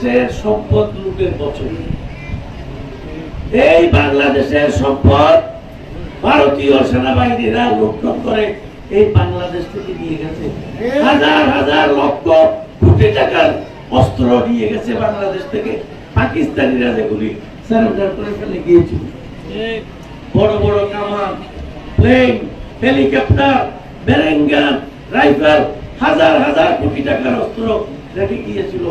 বাংলাদেশের সম্পদ লুটের বছর। এই বাংলাদেশের সম্পদ ভারতীয় সেনাবাহিনীরা লুণ্ঠন করে এই বাংলাদেশ থেকে নিয়ে গেছে। হাজার হাজার লক্ষ কোটি টাকার অস্ত্র নিয়ে গেছে বাংলাদেশ থেকে। পাকিস্তানিরা যেগুলি সারেন্ডার করে ফেলে গিয়েছিল। বড় বড় কামান প্লেন হেলিকপ্টার বেরেঙ্গান রাইফেল হাজার হাজার কোটি টাকার অস্ত্র রেখে গিয়েছিল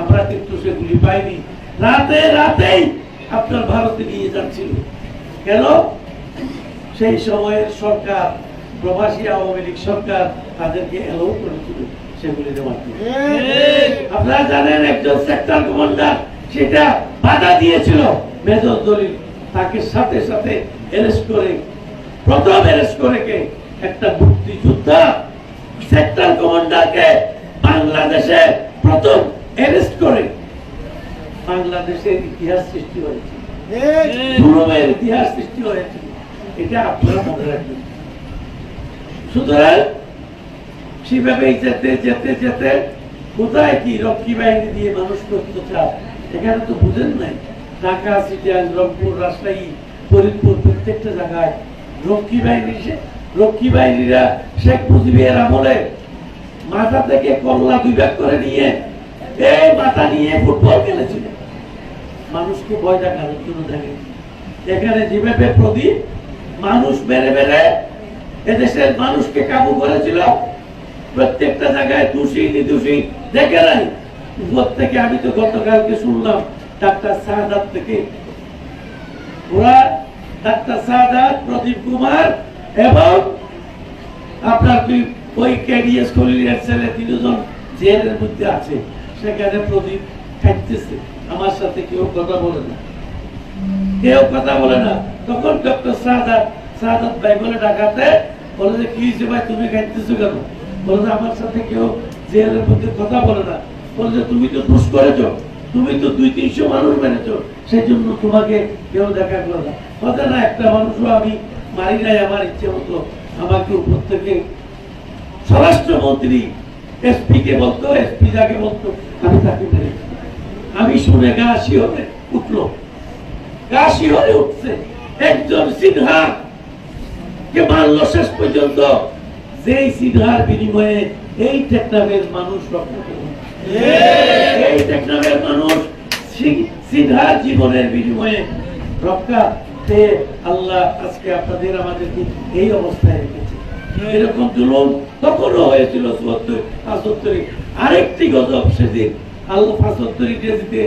আমরা কিন্তু সেগুলি পাইনি। রাতে রাতেই আপনার ভারতে নিয়ে যাচ্ছিল। কেন? সেই সময়ের সরকার প্রবাসী আওয়ামী লীগ সরকার তাদেরকে এলাও করেছিল সেগুলি দেওয়ার। আপনারা জানেন একজন সেক্টর কমান্ডার সেটা বাধা দিয়েছিল মেজর দলিল। তাকে সাথে সাথে অ্যারেস্ট করে প্রথম অ্যারেস্ট করে কে? একটা মুক্তিযোদ্ধা সেক্টর কমান্ডারকে বাংলাদেশে বাংলাদেশের ইতিহাস সৃষ্টি হয়েছে। ইতিহাস সৃষ্টি হয়েছে। এটা আপনারা মনে রাখবেন। সুতরাং সেভাবে যেতে যেতে যেতে কোথায় কি রক্ষী বাহিনী দিয়ে মানুষ করতে চায় এখানে তো বুঝেন নাই। ঢাকা সিটিয়ান রংপুর রাজশাহী ফরিদপুর প্রত্যেকটা জায়গায় রক্ষী বাহিনী সে- রক্ষী বাহিনীরা শেখ মুজিবের আমলে মাথা থেকে কল্লা দুই ভাগ করে নিয়ে এই মাথা নিয়ে ফুটবল খেলেছিল। মানুষকে ভয় দেখানোর জন্য দেখে। এখানে যেভাবে প্রদীপ, মানুষ বেড়ে বেড়ে এদেশের মানুষকে কাবু করেছিল। প্রত্যেকটা জায়গায় দোষী নির্দোষী দেখে নাই। থেকে আমি তো গতকালকে শুনলাম, ডাক্তার শাহাদাত থেকে। ওরা ডাক্তার শাহাদাত, প্রদীপ কুমার এবং আপনার ওই কেডিএস খলিলের ছেলে, তিনজন জেলের মধ্যে আছে। সেখানে প্রদীপ খাইতেছে আমার সাথে কেউ কথা বলে না। কেউ কথা বলে না। তখন ডক্টর ভাই বলে ডাকাতে, বলে যে, কি তুমি খাইতেছো কেন? বলে যে, আমার সাথে কেউ জেলের কথা বলে না। বলে যে, তুমি তো করেছ। তুমি তো দুই তিনশো মানুষ সেই জন্য তোমাকে কেউ দেখা করো না। কথা না, একটা মানুষও আমি মারি নাই আমার ইচ্ছে মতো। আমাকে উপর থেকে স্বরাষ্ট্রমন্ত্রী এসপি কে বলতো, এসপি যাকে বলতো, আমি তাকে মেরেছি। আমি শুনে গা শিহরে উঠল। গা শিহরে উঠছে একজন সিনহা কে মারল শেষ পর্যন্ত। যেই সিনহার বিনিময়ে এই টেকনামের মানুষ এই মানুষ সিনহার জীবনের বিনিময়ে রক্ষা আল্লাহ আজকে আপনাদের আমাদেরকে এই অবস্থায় রেখেছে। এরকম জুলুম তখনও হয়েছিল চুয়াত্তর, পাঁচাত্তরে। আরেকটি গজব সেদিন আল্লাহ পাঁচাত্তরি দিতে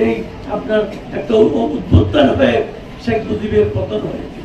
এই আপনার একটা উদ্বোধন হয়ে শেখ মুজিবের পতন হয়েছে